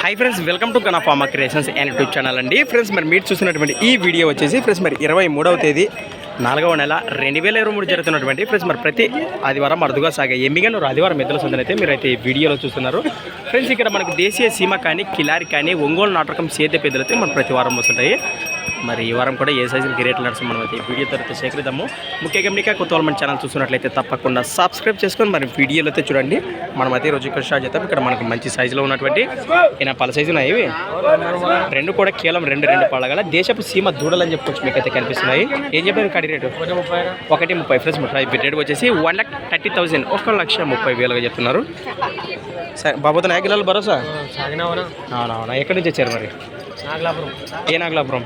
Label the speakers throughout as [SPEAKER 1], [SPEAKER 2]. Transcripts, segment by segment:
[SPEAKER 1] Hi friends welcome to Gana pharma creations and YouTube channel అండి. Friends మరి మీరు చూసినటువంటి ఈ వీడియో వచ్చేసి ఫ్రెండ్స్ మరి ఇరవై మూడవ తేదీ నాలుగవ నెల రెండు వేల ఇరవై మూడు జరుగుతున్నటువంటి ఫ్రెండ్స్ మరి ప్రతి ఆదివారం అరుదుగా సాగే ఎమ్మిగనూరు ఆదివారం ఎద్దుల సందనైతే మీరైతే ఈ వీడియోలో చూస్తున్నారు. ఫ్రెండ్స్ ఇక్కడ మనకు దేశీయ సీమ కానీ కిలారి కానీ ఒంగోలు నాటకం సేద్య పెద్దలైతే అయితే మన ప్రతి వారం వస్తుంటాయి. మరి ఈ వారం కూడా ఏ సైజులు గిరేట్లు నడుస్తాం మనం అయితే ఈ వీడియో తర్వాత సేకరిద్దాము ముఖ్య గమనిక కొత్త వాళ్ళు మన ఛానల్ చూస్తున్నట్లయితే తప్పకుండా సబ్స్క్రైబ్ చేసుకొని మరి వీడియోలో అయితే చూడండి. మనం అయితే రోజు ఇక్కడ స్టార్ట్ చేద్దాం. ఇక్కడ మనకు మంచి సైజులో ఉన్నటువంటి ఈయన పల సైజు ఉన్నాయి ఇవి? రెండు కూడా కేవలం రెండు రెండు పళ్ళగల దేశపు సీమ దూడలు అని చెప్పుకోవచ్చు మీకు అయితే కనిపిస్తున్నాయి. ఏం చెప్పారు కడి రేటు? ఒకటి ముప్పై ఫ్రెండ్స్ ముప్పై. రేట్ వచ్చేసి వన్ లాక్ థర్టీ థౌసండ్ ఒక లక్ష ముప్పై వేలుగా చెప్తున్నారు. సరే బాబోతో నాయకులు భరోసా? అవునవునా. ఎక్కడి నుంచి వచ్చారు మరి? ఏ నాగలాపురం?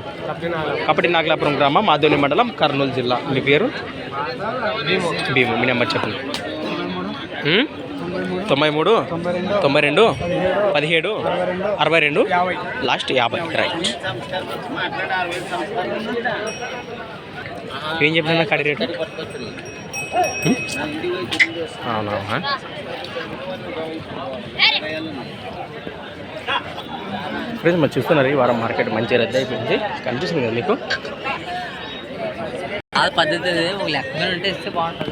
[SPEAKER 1] కపటి నాగలాపురం గ్రామం మాధోని మండలం కర్నూలు జిల్లా. మీ పేరు? భీము. మీ నెంబర్ చెప్పండి? తొంభై మూడు తొంభై రెండు పదిహేడు అరవై రెండు లాస్ట్ యాభై. రైట్ ఏం చెప్పిన కడి రేటు? ఉం? ఫ్రెండ్స్ మరి చూస్తున్నారు ఈ వారం మార్కెట్ మంచి రద్దు అయిపోయింది. కనిపిస్తుంది కదా మీకు?
[SPEAKER 2] ఆ పద్ధతి ఒక ఉంటే ఇస్తే బాగుంటుంది.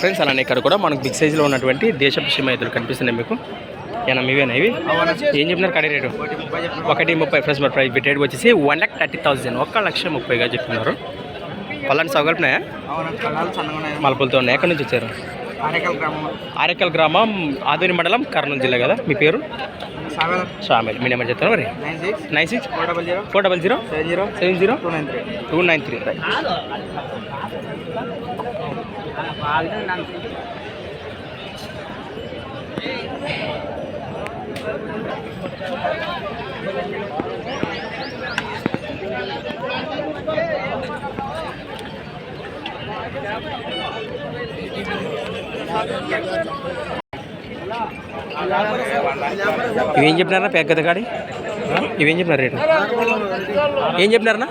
[SPEAKER 1] ఫ్రెండ్స్ అలానే ఇక్కడ కూడా మనకు బిగ్ సైజులో ఉన్నటువంటి దేశపు సీమ ఎదురు కనిపిస్తున్నాయి మీకు. ఏనా మీవేనా ఇవి? ఏం చెప్పినారు కడి రేటు? ఒకటి ముప్పై ఫ్రెండ్స్ మరి ప్రైస్ రేట్ వచ్చేసి వన్ లాక్ థర్టీ థౌసండ్ ఒక్క లక్ష ముప్పైగా చెప్తున్నారు పల్లని సౌగలిపినాయా మలపులతో ఉన్నాయి. ఎక్కడి నుంచి వచ్చారు? ఆరేకల్ గ్రామం. ఆదోని మండలం కర్నూలు జిల్లా కదా? మీ పేరు? స్వామి మీ నెంబర్ చెప్తారా మరి? Nine six. Four double zero. Seven zero. Two nine three. Right ఇవేం చెప్పినారా పెద్ద కాడి? ఇవేం చెప్పినారు రేటు? ఏం చెప్పినారన్నా?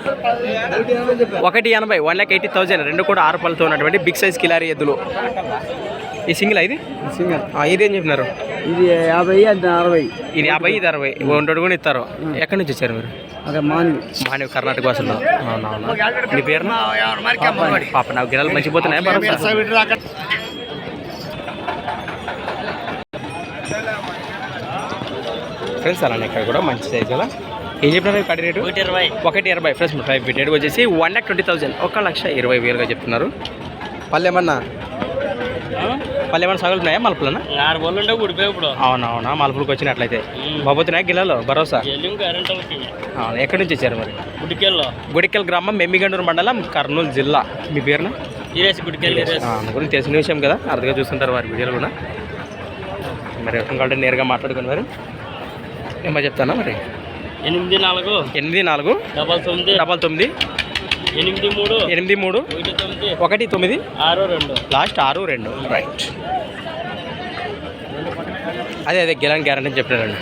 [SPEAKER 1] ఒకటి ఎనభై వన్ ల్యాక్ ఎయిటీ థౌజండ్ రెండు కూడా ఆరు పళ్ళతో ఉన్నటువంటి బిగ్ సైజ్ కిలారీ ఎద్దులు. ఈ సింగిల్ ఇది?
[SPEAKER 3] సింగల్.
[SPEAKER 1] ఇదేం చెప్పినారు?
[SPEAKER 3] ఇది యాభై అరవై.
[SPEAKER 1] ఇది యాభై ఇది అరవై. రెండు కూడా ఇస్తారు. ఎక్కడి నుంచి వచ్చారు మీరు?
[SPEAKER 3] అదే మాని
[SPEAKER 1] మానవ కర్ణాటక వాసులు అవునవునా. మీ పేరు పాప నాకు గిరాలు మంచిపోతున్నాయి ఫ్రెండ్స్ అలానే ఇక్కడ కూడా మంచి సైజ్ కదా ఏం చెప్పినారు కడి రేటు?
[SPEAKER 2] ఒకటి ఇరవై.
[SPEAKER 1] ఒకటి ఇరవై. ఫ్రెండ్స్ ఫైవ్ రేట్ వచ్చేసి వన్ ల్యాక్ ట్వంటీ థౌసండ్ ఒక లక్ష ఇరవై వేలుగా చెప్తున్నారు. పల్లెమన్నా? పల్లెమన్నా సగలుతున్నాయా మలుపులన్నా
[SPEAKER 2] ఆరు బోళ్ళు ఉంటే ఊడిపోయి ఇప్పుడు.
[SPEAKER 1] అవునవునా మలుపులకు వచ్చినట్లయితే. బాబోతున్నాయా గిల్లలో భరోసా? అవును ఎక్కడి నుంచి వచ్చారు మరి?
[SPEAKER 2] గుడికెళ్ళో.
[SPEAKER 1] గుడికల్ గ్రామం మెమ్మిగండూరు మండలం కర్నూలు జిల్లా. మీ పేరున? గురించి తెలిసిన విషయం కదా అర్థంగా చూస్తుంటారు వారి వీడియోలు కూడా. మరి ఎవరిని కాబట్టి నేరుగా మాట్లాడుకుని మరి ఏమో చెప్తానా మరి?
[SPEAKER 2] ఎనిమిది నాలుగు.
[SPEAKER 1] ఎనిమిది నాలుగు.
[SPEAKER 2] డబల్ తొమ్మిది.
[SPEAKER 1] డబల్ తొమ్మిది.
[SPEAKER 2] ఎనిమిది మూడు.
[SPEAKER 1] ఎనిమిది మూడు.
[SPEAKER 2] ఒకటి తొమ్మిది. ఆరు రెండు.
[SPEAKER 1] లాస్ట్ ఆరు రెండు. రైట్. అదే అదే గెలాన్ గ్యారంటీ అని చెప్పినారండి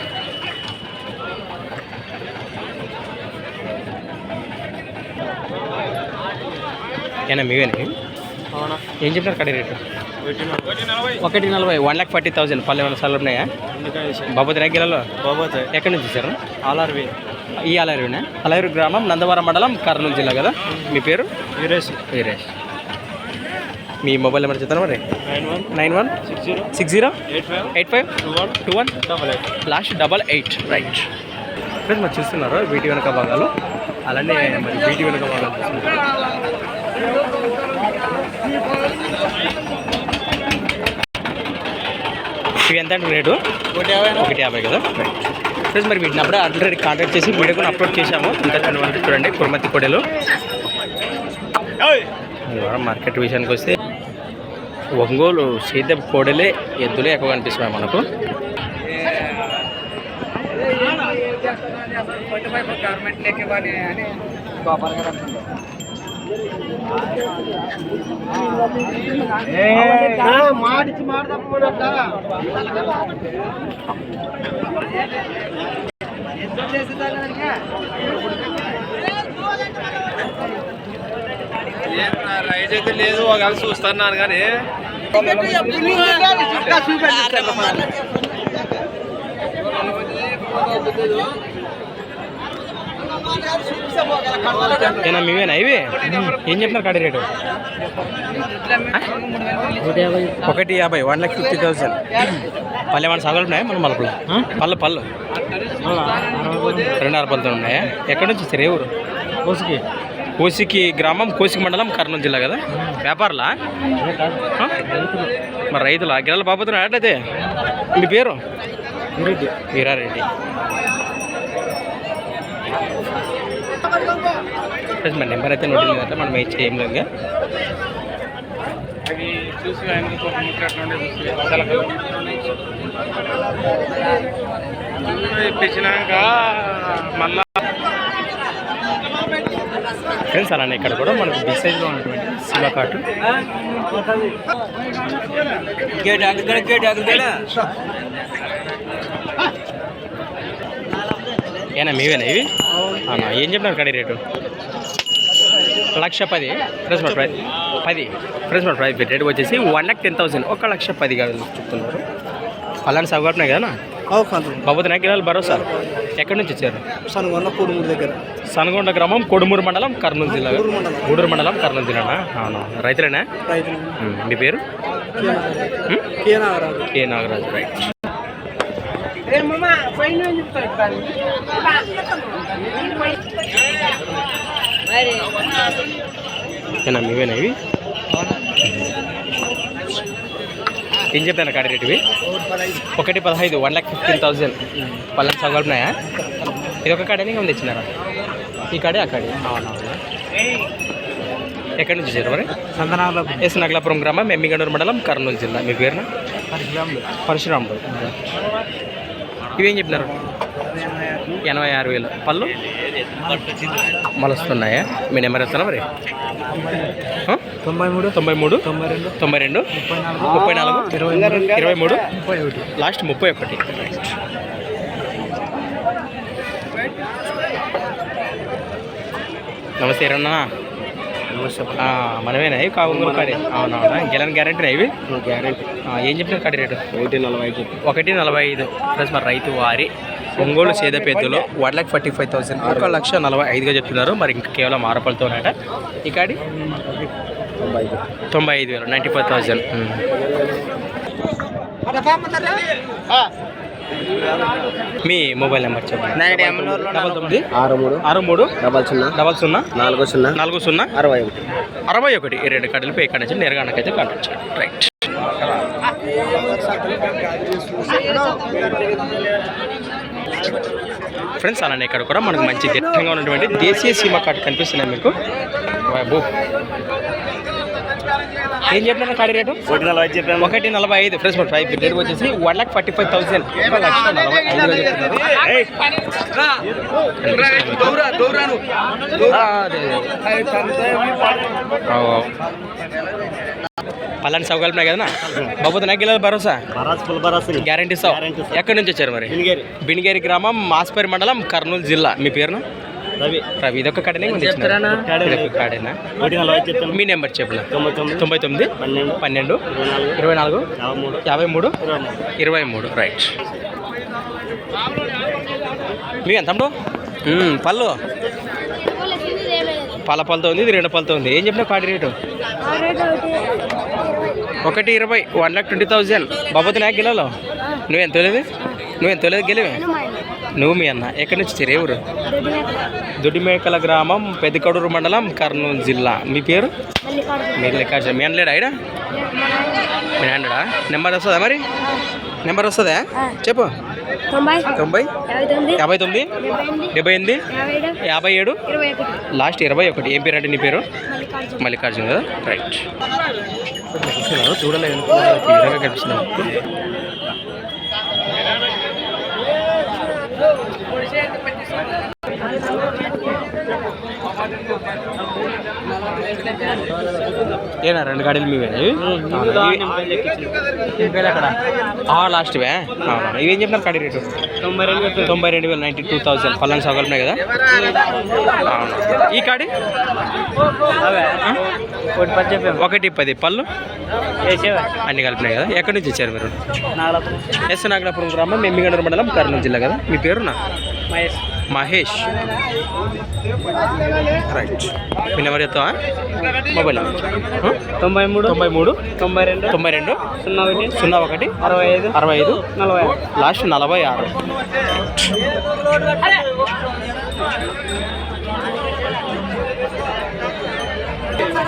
[SPEAKER 1] ఏనా మీవేనా? ఏం చెప్పినారు కడి రేటు?
[SPEAKER 2] ఒకటి నలభై
[SPEAKER 1] వన్ ల్యాక్ ఫార్టీ థౌసండ్. పల్లె ఏమైనా సార్లు ఉన్నాయా? బాబోతు గిలలో?
[SPEAKER 2] బాబోతే.
[SPEAKER 1] ఎక్కడి నుంచి వచ్చారు?
[SPEAKER 2] ఆర్ఆర్వి
[SPEAKER 1] ఈ అలైరునా అలైరు గ్రామం నందవరం మండలం కర్నూలు జిల్లా కదా? మీ పేరు?
[SPEAKER 2] ఇరేసి
[SPEAKER 1] వీరేష్. మీ మొబైల్ నెంబర్ చెప్తాను మరి?
[SPEAKER 2] Nine one
[SPEAKER 1] nine one
[SPEAKER 2] six zero
[SPEAKER 1] six zero
[SPEAKER 2] eight five
[SPEAKER 1] eight five
[SPEAKER 2] two one
[SPEAKER 1] two one
[SPEAKER 2] double eight.
[SPEAKER 1] Last double eight. Right. Friends మరి చూస్తున్నారు వీటి వెనక భాగాలు. అలానే మరి వీటి వెనక భాగాలు చూస్తున్నారు. ఇవి ఎంత అంటే రేటు?
[SPEAKER 2] ఒకటి యాభై
[SPEAKER 1] ఒకటి యాభై కదా? రైట్. ఫ్రెండ్స్ మరి వీటిని అప్పుడే ఆల్రెడీ కాంటాక్ట్ చేసి వీడియో కూడా అప్లోడ్ చేశాము. ఇంకా చూడండి కుర్మతి కొడేలు. మార్కెట్ విషయానికి వస్తే ఒంగోలు సేద్యం కోడలే ఎద్దులే ఎక్కువ కనిపిస్తున్నాయి మనకు
[SPEAKER 3] ಮಾಡಿಸಿ ಮಾಡ್ದಪ್ಪ స్టేజ్
[SPEAKER 2] అయితే లేదు ఒకవేళ చూస్తున్నాను కానీ
[SPEAKER 1] మేమేనా? ఇవి? ఏం చెప్పినారు కడి రేటు? ఒకటి యాభై వన్ ల్యాక్ ఫిఫ్టీ థౌసండ్ పల్లె మన సగలు ఉన్నాయా మన మలుపులో? పళ్ళు పళ్ళు. రెండు అరపలతో ఉన్నాయా? ఎక్కడి నుంచి సరే ఊరు?
[SPEAKER 2] కోసికి
[SPEAKER 1] గ్రామం కోసికి మండలం కర్నూలు జిల్లా కదా? వ్యాపారులా? మరి రైతులా? గిరాల బాబుతున్నా అట్లయితే? మీ పేరు? వీరారెడ్డి. మన నెంబర్ అయితే నోట్ కదా మనం ఏం చేయం లేదు
[SPEAKER 2] అవి చూసి ఆయన ఇప్పించినాక మళ్ళా
[SPEAKER 1] ఫ్రెండ్స్ అలానే ఇక్కడ కూడా మనకు బిగ్ సైజ్లో ఉన్నటువంటి సిల్వర్ కార్టు ఏనా మీవేనా ఇవి? అవునా ఏం చెప్పినారు కడి రేటు? లక్ష పది. ఫ్రెండ్స్ మన ప్రైస్ పది. ఫ్రెండ్స్ మన ప్రైస్ రేట్ వచ్చేసి వన్ లాక్ టెన్ థౌసండ్ ఒక లక్ష పది కాదు చెప్తున్నారు. అలాంటి సౌకర్యం కదా? బాబు నాకు గిరాలు భరోసా. ఎక్కడి నుంచి వచ్చారు?
[SPEAKER 3] సనుగొన్న కూడుమూడి దగ్గర.
[SPEAKER 1] సనగొండ గ్రామం కొడుమూరు మండలం కర్నూలు జిల్లా. గూడూరు మండలం. కర్నూలు జిల్లానా? అవును. రైతులేనా? మీ పేరు? K Nagaraju right. ఏనా మీవేనా ఇవి? ఏం చెప్పాను కాడి రేటు ఇవి ఒకటి పదహైదు వన్ లాక్ ఫిఫ్టీన్ థౌజండ్. పల్లెకి సగలున్నాయా ఇది ఒక కాడని ఇంకా తెచ్చినారా ఈ కాడే ఆ కాడే? అవునవునా ఎక్కడి నుంచి వచ్చారు మరి? ఎస్ నగలాపురం గ్రామం ఎమ్మిగండూరు మండలం కర్నూలు జిల్లా. మీ పేరున? పరశురాముడు ఇవేం చెప్పినారు? ఎనభై ఆరు వేలు. పళ్ళు? మలుస్తున్నాయా మీ నెంబర్ ఎత్తానా మరి?
[SPEAKER 3] తొంభై మూడు
[SPEAKER 1] తొంభై మూడు
[SPEAKER 3] తొంభై రెండు
[SPEAKER 1] తొంభై రెండు
[SPEAKER 3] ముప్పై నాలుగు
[SPEAKER 1] ముప్పై నాలుగు
[SPEAKER 3] ఇరవై
[SPEAKER 1] ఇరవై మూడు
[SPEAKER 3] ముప్పై ఒకటి.
[SPEAKER 1] లాస్ట్ ముప్పై ఒకటి. నమస్తే రన్నా మనమేనా? కావుంగులు కాడి? అవునవునా గెలని గ్యారంటీ ఇవి?
[SPEAKER 3] గ్యారెంటీ.
[SPEAKER 1] ఏం చెప్పిన కాడి రేటు?
[SPEAKER 3] ఒకటి నలభై
[SPEAKER 1] ఒకటి నలభై ఐదు. ప్లస్ మరి రైతు వారి Ongole సేదపేతులో one lakh forty five thousand ఒక లక్ష నలభై ఐదుగా చెప్తున్నారు. మరి ఇంకా కేవలం ఆరపలతోనట ఈ కాడి
[SPEAKER 3] తొంభై ఐదు
[SPEAKER 1] వేలు నైంటీ ఫైవ్ థౌసండ్. మీ మొబైల్ నెంబర్ చెప్పండి.
[SPEAKER 3] ఆరు మూడు
[SPEAKER 1] ఆరు మూడు
[SPEAKER 3] డబల్ సున్నా
[SPEAKER 1] డబల్ సున్నా
[SPEAKER 3] నాలుగు సున్నా
[SPEAKER 1] నాలుగు సున్నా
[SPEAKER 3] అరవై ఒకటి.
[SPEAKER 1] అరవై ఒకటి. ఈ రెండు కట్టలు ఇక్కడ నుంచి నేరగానకైతే కాంటాక్ట్ చేయండి. రైట్ ఫ్రెండ్స్ అలానే ఇక్కడ కూడా మనకు మంచి దిట్టంగా ఉన్నటువంటి దేశీయ సీమ కార్డు కనిపిస్తున్నాయి మీకు. బాబు ఏం చెప్పిన కాడి రేటు?
[SPEAKER 3] ఒకటి నలభై చెప్పాము
[SPEAKER 1] ఒకటి నలభై ఐదు ఫ్రెండ్స్ మన ప్రైస్ రేట్ వచ్చేసి one lakh forty five thousand ఒక లక్ష నలభై. పలాంటి సౌకర్యాలు ఉన్నాయి కదా బాబు నాకు గిల్లలు భరోసా గ్యారంటీ సార్
[SPEAKER 3] sir.
[SPEAKER 1] ఎక్కడి నుంచి వచ్చారు మరి?
[SPEAKER 3] బినిగేరి
[SPEAKER 1] బినిగేరి గ్రామం మాస్పేరి మండలం కర్నూలు జిల్లా. మీ పేరున?
[SPEAKER 3] రవి
[SPEAKER 1] రవి ఇదొక కాడనే ఉంది
[SPEAKER 3] కాడేనా?
[SPEAKER 1] మీ నెంబర్ చెప్పలే
[SPEAKER 3] తొంభై తొమ్మిది. పన్నెండు. ఇరవై నాలుగు. యాభై మూడు. ఇరవై మూడు.
[SPEAKER 1] రైట్ మీ ఎంత తమ్ముడు? పళ్ళు? పళ్ళ పళ్ళతో ఉంది ఇది రెండు పళ్ళతో ఉంది. ఏం చెప్పినా కాడి రేటు? ఒకటి ఇరవై వన్ లాక్ ట్వంటీ థౌజండ్. బాబోతు నాకు గెలలో నువ్వెంత తోలేదు? నువ్వెంత తోలేదు గెలివే? నువ్వు మీ అన్న. ఎక్కడి నుంచి వచ్చారు ఏ ఊరు దుడిమేకల గ్రామం పెద్దకడూరు మండలం కర్నూలు జిల్లా. మీ పేరు? మీరు లెక్క మీ అన్న లేడా ఈడ? మీ హండ్రెడా నెంబర్ వస్తుందా మరి? నెంబర్ వస్తుందా? చెప్పు.
[SPEAKER 4] తొంభై.
[SPEAKER 1] తొంభై.
[SPEAKER 4] యాభై తొమ్మిది. డెబ్బై ఎనిమిది. యాభై ఏడు.
[SPEAKER 1] లాస్ట్ ఇరవై ఒకటి. ఏం పేరు అంటే నీ పేరు?
[SPEAKER 4] మల్లికార్జున.
[SPEAKER 1] కదా రైట్. చూడలేదు. ఈ విధంగా కనిపిస్తున్నావు ఏనా రెండు గాడీలు ఎక్కడ ఆ లాస్ట్వే? అవునా ఇవేం చెప్పినారు కాడి రేటు?
[SPEAKER 3] తొంభై రెండు
[SPEAKER 1] తొంభై రెండు వేల నైంటీ టూ థౌసండ్. పల్లెని సగలున్నాయి కదా? అవునా. ఈ కాడి?
[SPEAKER 3] ఒకటి పది
[SPEAKER 1] పళ్ళు? అన్ని కలిపినాయి కదా? ఎక్కడి నుంచి వచ్చారు మీరు? ఎస్ నాగలాపురం గ్రామం మెమ్మిగండ్ర మండలం కర్నూలు జిల్లా కదా? మీ పేరునా
[SPEAKER 3] మహేష్.
[SPEAKER 1] మహేష్. రైట్ మీ నెంబర్ చెప్తావా? మొబైల్ నెంబర్ ఆ?
[SPEAKER 3] తొంభై మూడు
[SPEAKER 1] తొంభై మూడు
[SPEAKER 3] తొంభై రెండు
[SPEAKER 1] తొంభై రెండు
[SPEAKER 3] సున్నా ఒకటి
[SPEAKER 1] సున్నా ఒకటి
[SPEAKER 3] అరవై ఐదు
[SPEAKER 1] అరవై ఐదు
[SPEAKER 3] నలభై ఆరు.
[SPEAKER 1] లాస్ట్ నలభై ఆరు.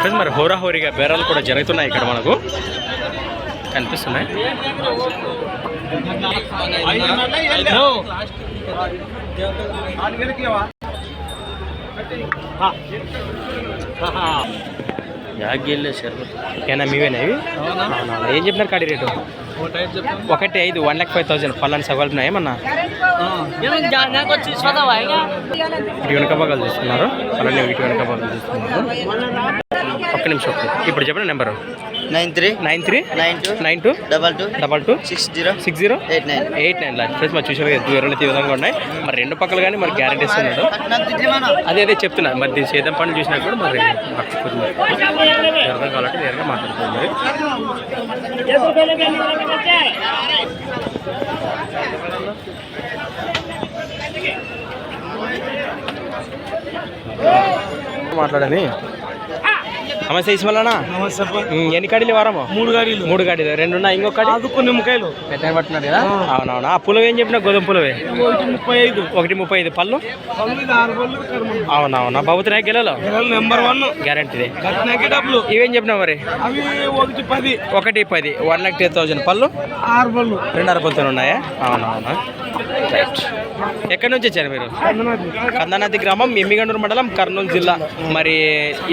[SPEAKER 1] ఫ్రెండ్స్ మరి హోరాహోరీగా బేరాలు కూడా జరుగుతున్నాయి ఇక్కడ మనకు. కనిపిస్తున్నాయి. ఏనా మీవేనా ఇవి? ఏం చెప్పినారు కాడి రేటు? ఒకటి ఐదు వన్ ల్యాక్ ఫైవ్ థౌసండ్. పళ్ళని సగలున్నాయి ఏమన్నా? ఇటు వెనక భాగాలు చూస్తున్నారు. అలానే ఇటు వెనక భాగాలు చూస్తున్నారు. ఒక్క నిమిషం. ఇప్పుడు చెప్పండి number.
[SPEAKER 3] Nine three
[SPEAKER 1] nine three
[SPEAKER 3] nine two
[SPEAKER 1] nine two
[SPEAKER 3] double two
[SPEAKER 1] double two
[SPEAKER 3] six zero
[SPEAKER 1] six zero
[SPEAKER 3] eight nine.
[SPEAKER 1] Eight nine. Last friends మరి చూసారు కదా దూరం ఈ విధంగా ఉన్నాయి. మరి రెండు పక్కలు కానీ మరి గ్యారెంటీస్ ఉన్నాడు. అదే అదే చెప్తున్నా. మరి దీని సేదం పనులు చూసినా కూడా మరి అర్థం కావాలంటే నేరుగా మాట్లాడుతుంది మాట్లాడని నమస్తే ఇస్మలనా ఎన్ని కాడీలు వారము
[SPEAKER 3] మూడు గాడీలు
[SPEAKER 1] మూడు కాడీలు? రెండు ఉన్నాయి ఇంకొక కాడి
[SPEAKER 3] ఆదుకు నిమ్మకాయలు
[SPEAKER 1] పెద్ద పట్టున్నారు కదా? అవునవునా? ఆ పులవ ఏం చెప్పినా గోధుమ పులవే?
[SPEAKER 3] ముప్పై ఐదు.
[SPEAKER 1] ఒకటి ముప్పై ఐదు. పళ్ళు?
[SPEAKER 3] ఆరు
[SPEAKER 1] అవునవునా? బాబుతున్నాయి గెలలో
[SPEAKER 3] నెంబర్ వన్. కట్టినాకి డబ్బులు.
[SPEAKER 1] ఇవేం చెప్పినావు మరి?
[SPEAKER 3] అవి ఒకటి పది.
[SPEAKER 1] ఒకటి పది. వన్ లాక్ టెన్ థౌసండ్ పళ్ళు?
[SPEAKER 3] ఆరు పళ్ళు.
[SPEAKER 1] రెండు అరపలతో ఉన్నాయా? అవునవునా. రైట్. ఎక్కడి నుంచి వచ్చారు మీరు? కందనాది గ్రామం ఎమ్మిగండూరు మండలం కర్నూలు జిల్లా. మరి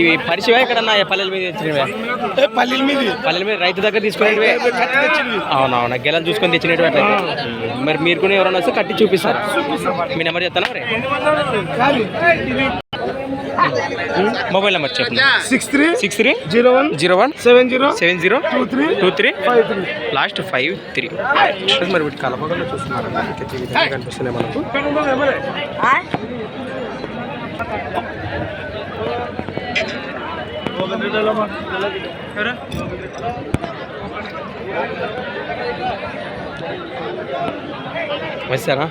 [SPEAKER 1] ఇవి పరిచయం ఎక్కడన్నా? పల్లెల మీద తెచ్చినవే?
[SPEAKER 3] పల్లెల మీద?
[SPEAKER 1] పల్లెల మీద రైతు దగ్గర తీసుకునేటివే? అవునవునా గెలను చూసుకొని తెచ్చినట్టు మరి మీరు కూడా ఎవరైనా వస్తే కట్టి చూపిస్తారు? మీ నెంబర్ చెప్తానా మరి? మొబైల్ నెంబర్ చెప్పండి.
[SPEAKER 3] Six three
[SPEAKER 1] six three
[SPEAKER 3] zero one
[SPEAKER 1] zero one
[SPEAKER 3] seven zero
[SPEAKER 1] seven zero
[SPEAKER 3] two three
[SPEAKER 1] two three
[SPEAKER 3] five three.
[SPEAKER 1] Last five three. మరి వీటి కలపకుండా చూస్తున్నారు కనిపిస్తున్నాయి మనకు. వచ్చారా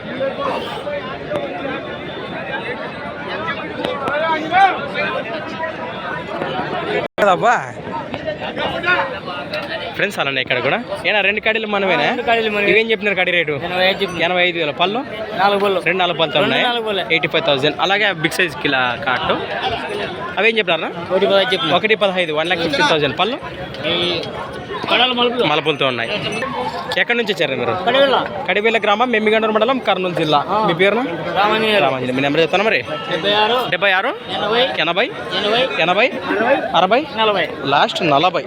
[SPEAKER 1] కదబ్బా? ఫ్రెండ్స్ అలానే ఇక్కడ కూడా. ఏనా రెండు కడీలు మనమేనా? ఇవేం చెప్పినారు కడి రేటు? ఎనభై ఐదు వేల పళ్ళు?
[SPEAKER 3] నాలుగు పళ్ళు.
[SPEAKER 1] రెండు నాలుగు పళ్ళతో ఉన్నాయి.
[SPEAKER 3] పళ్ళే.
[SPEAKER 1] Eighty five thousand. అలాగే బిగ్ సైజ్ కిలా కార్టు. అవేం చెప్పినారా
[SPEAKER 3] ఒకటి
[SPEAKER 1] పదహైదు వన్ లాక్ ఫిఫ్టీన్ థౌసండ్ పళ్ళు. మలపులతో ఉన్నాయి. ఎక్కడి నుంచి వచ్చారు మీరు? కడివేల. గ్రామం మెమ్మిగండూరు మండలం కర్నూలు జిల్లా. మీ
[SPEAKER 3] రామని
[SPEAKER 1] రామాంజలి మీ నెంబర్ చెప్తాను మరి?
[SPEAKER 3] డెబ్బై ఆరు ఎనభై.
[SPEAKER 1] ఎనభై.
[SPEAKER 3] ఎనభై.
[SPEAKER 1] ఎనభై. అరవై.
[SPEAKER 3] నలభై.
[SPEAKER 1] లాస్ట్ నలభై.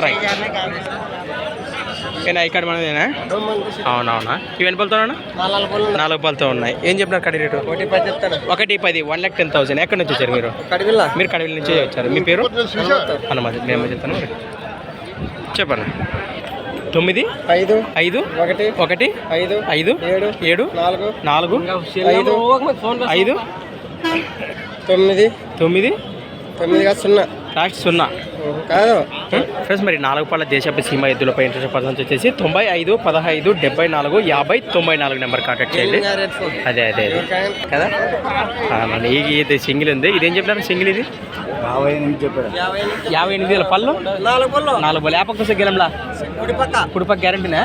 [SPEAKER 1] రైట్ ఏనా ఇక్కడ మనదేనా? అవునవునా. ఇవి ఎన్ని పళ్ళతో
[SPEAKER 3] నాలుగు పళ్ళు
[SPEAKER 1] నాలుగు పళ్ళతో ఉన్నాయి. ఏం చెప్పినారు కడి రేటు?
[SPEAKER 3] ఒకటి పది చెప్తాను
[SPEAKER 1] ఒకటి పది వన్ ల్యాక్ టెన్ థౌసండ్ ఎక్కడి నుంచి వచ్చారు మీరు? మీరు కడివిల నుంచి వచ్చారు. మీ పేరు? హనుమతి మేము చెప్తాను? చెప్పండి. తొమ్మిది?
[SPEAKER 3] ఐదు.
[SPEAKER 1] ఐదు?
[SPEAKER 3] ఒకటి.
[SPEAKER 1] ఒకటి?
[SPEAKER 3] ఐదు.
[SPEAKER 1] ఐదు?
[SPEAKER 3] ఏడు.
[SPEAKER 1] ఏడు?
[SPEAKER 3] నాలుగు.
[SPEAKER 1] నాలుగు?
[SPEAKER 3] ఐదు?
[SPEAKER 1] ఐదు?
[SPEAKER 3] తొమ్మిది.
[SPEAKER 1] తొమ్మిది?
[SPEAKER 3] తొమ్మిది కాదు సున్నా.
[SPEAKER 1] లాస్ట్ సున్నా
[SPEAKER 3] కాదు.
[SPEAKER 1] ఫ్రెండ్స్ మరి నాలుగు పళ్ళ దేశపు సీమ ఎద్దులపై ఇంట్రెస్ట్ పర్సెంట్ వచ్చేసి తొంభై ఐదు పదహైదు డెబ్బై నాలుగు యాభై తొంభై నాలుగు నెంబర్ కాంటాక్ట్ చేయండి. అదే అదే కదా? ఇది సింగిల్ ఉంది. ఇదేం చెప్పినారు? సింగిల్ ఇది?
[SPEAKER 3] యాభై ఎనిమిది చెప్పాడు
[SPEAKER 1] యాభై ఎనిమిది. వేల పళ్ళు?
[SPEAKER 3] నాలుగు పళ్ళు.
[SPEAKER 1] నాలుగు బోలు యాపక్క వస్తే గెలంలా?
[SPEAKER 3] కుడి పక్క
[SPEAKER 1] ఇప్పుడు పక్క గ్యారంటీనా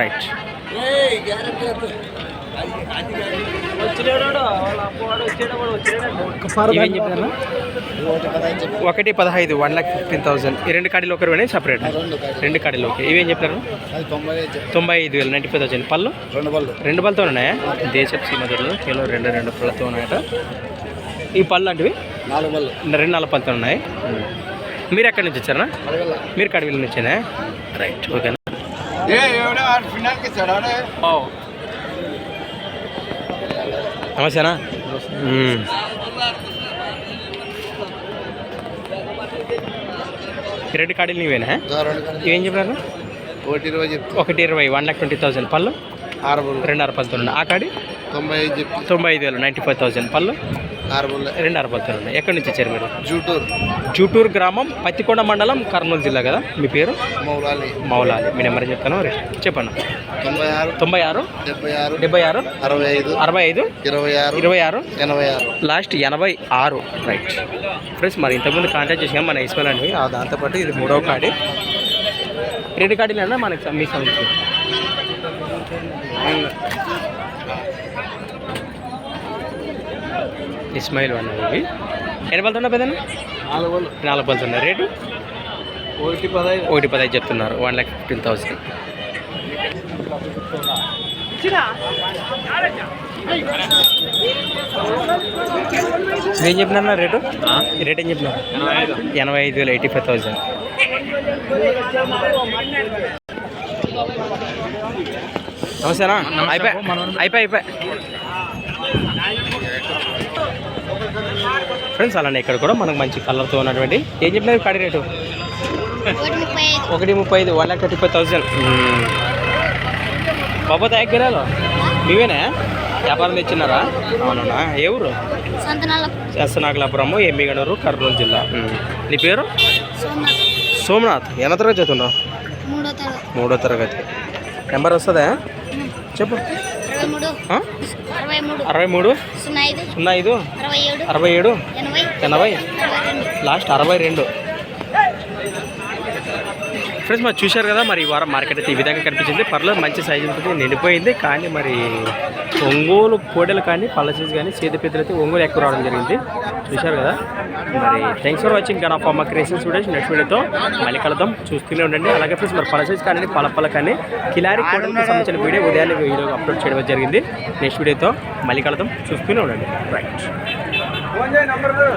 [SPEAKER 1] రైట్
[SPEAKER 3] ఒకటి పదహైదు
[SPEAKER 1] వన్ లాక్ ఫిఫ్టీన్ థౌసండ్ ఈ రెండు కాడీలు ఒకరు పోయినాయి సపరేట్ రెండు కాడీలు. ఓకే. ఇవేం చెప్పారు?
[SPEAKER 3] తొంభై ఐదు
[SPEAKER 1] వేలు నైంటీ ఫైవ్ థౌసండ్ పళ్ళు?
[SPEAKER 3] రెండు పళ్ళు.
[SPEAKER 1] రెండు పళ్ళతో ఉన్నాయా? దేశపు సీమదులు కేవలం రెండు రెండు పళ్ళతో ఉన్నాయట. ఈ పళ్ళు లాంటివి?
[SPEAKER 3] నాలుగు పళ్ళు.
[SPEAKER 1] రెండు నాలుగు పళ్ళతో ఉన్నాయి. మీరు ఎక్కడి నుంచి వచ్చారా? మీరు కడవిల నుంచేనా? రైట్ ఓకేనా. నమస్తేనా? క్రెడిట్ కార్డులు నీవేనా? ఏం చెప్పారు
[SPEAKER 3] ఒకటి ఇరవై
[SPEAKER 1] ఒకటి ఇరవై వన్ లాక్ ట్వంటీ థౌసండ్. పళ్ళు?
[SPEAKER 3] ఆరు
[SPEAKER 1] రెండు ఆరు పళ్ళు ఆ కార్డు?
[SPEAKER 3] తొంభై ఐదు
[SPEAKER 1] తొంభై ఐదు వేలు నైంటీ ఫైవ్ థౌసండ్. పళ్ళు? రెండు అరపలతో ఉన్నాయి ఎక్కడి నుంచి వచ్చారు మీరు?
[SPEAKER 3] జూటూరు.
[SPEAKER 1] జూటూరు గ్రామం పత్తికొండ మండలం కర్నూలు జిల్లా కదా? మీ పేరు?
[SPEAKER 3] మౌలాలి.
[SPEAKER 1] మౌలాలి. మీ నెంబర్ చెప్తాను చెప్పండి
[SPEAKER 3] తొంభై ఆరు.
[SPEAKER 1] తొంభై ఆరు?
[SPEAKER 3] డెబ్బై ఆరు.
[SPEAKER 1] డెబ్బై ఆరు?
[SPEAKER 3] అరవై ఐదు.
[SPEAKER 1] అరవై ఐదు?
[SPEAKER 3] ఇరవై ఆరు.
[SPEAKER 1] ఇరవై ఆరు?
[SPEAKER 3] ఎనభై ఆరు.
[SPEAKER 1] లాస్ట్ ఎనభై ఆరు. రైట్. ఫ్రెండ్స్ మరి ఇంతకుముందు కాంటాక్ట్ చేసాం మన ఇస్మాయిల్ అండి. దాంతోపాటు ఇది మూడవ కార్డు. రెండు కార్డులైనా మనకి మీకు ఇస్మాయిల్ అన్నవి ఎన్ని పలుతున్నా ఉన్నా పెద్దన్న?
[SPEAKER 3] నాలుగు
[SPEAKER 1] పలుతున్నా ఉన్నాయి. రేటు?
[SPEAKER 3] ఒకటి పదహైదు.
[SPEAKER 1] ఒకటి పదహైదు చెప్తున్నారు. One lakh fifteen thousand. ఏం చెప్పినారు రేటు? రేట్ ఏం చెప్పినారు? ఎనభై ఐదు వేలు ఎయిటీ ఫైవ్ థౌసండ్. నమస్తేనా అయిపోయి? అయిపోయి అయిపోయి. ఫ్రెండ్స్ అలానే ఇక్కడ కూడా మనకు మంచి కలర్తో ఉన్నటువంటి ఏం చెప్పినారు కాడి రేటు?
[SPEAKER 4] ఒకటి ముప్పై ఐదు
[SPEAKER 1] one lakh thirty five thousand బాబా తయారు మీవేనా? వ్యాపారం తెచ్చినారా? అవునా? ఏ ఊరు? ఎస్నాగలాపురము ఎమ్మిగనూరు కర్నూలు జిల్లా. నీ పేరు?
[SPEAKER 4] సోమనాథ్.
[SPEAKER 1] ఎన్న తరగతి
[SPEAKER 4] తరగతి.
[SPEAKER 1] మూడో తరగతి. నెంబర్ వస్తుందా? చెప్పు.
[SPEAKER 4] అరవై మూడు. సున్నా ఐదు. అరవై ఏడు. ఎనభై.
[SPEAKER 1] లాస్ట్ అరవై రెండు. ఫ్రెండ్స్ మరి చూశారు కదా మరి ఈ వారం మార్కెట్ అయితే ఈ విధంగా కనిపించింది. పర్లేదు మంచి సైజు ఉంటుంది నిండిపోయింది. కానీ మరి ఒంగోలు కోడలు కానీ పళ్ళ సైజు కానీ చేతి పెద్దలు అయితే ఒంగోలు ఎక్కువ రావడం జరిగింది. చూశారు కదా? మరి థ్యాంక్స్ ఫర్ వాచింగ్ గన్ ఆఫ్ అమ్మ క్రియేషన్స్ స్టూడెంట్స్ నెక్స్ట్ వీడియోతో మళ్ళీ కలుద్దాం. చూస్తూనే ఉండండి. అలాగే ఫ్రెండ్స్ మరి పళ్ళ సైజు కానీ పళ్ళ పళ్ళ కానీ కిలారి కోడలకు సంబంధించిన వీడియో ఉదయాన్నే వీడియో అప్లోడ్ చేయడం జరిగింది. నెక్స్ట్ వీడియోతో మళ్ళీ కలుద్దాం. చూస్తూనే ఉండండి. రైట్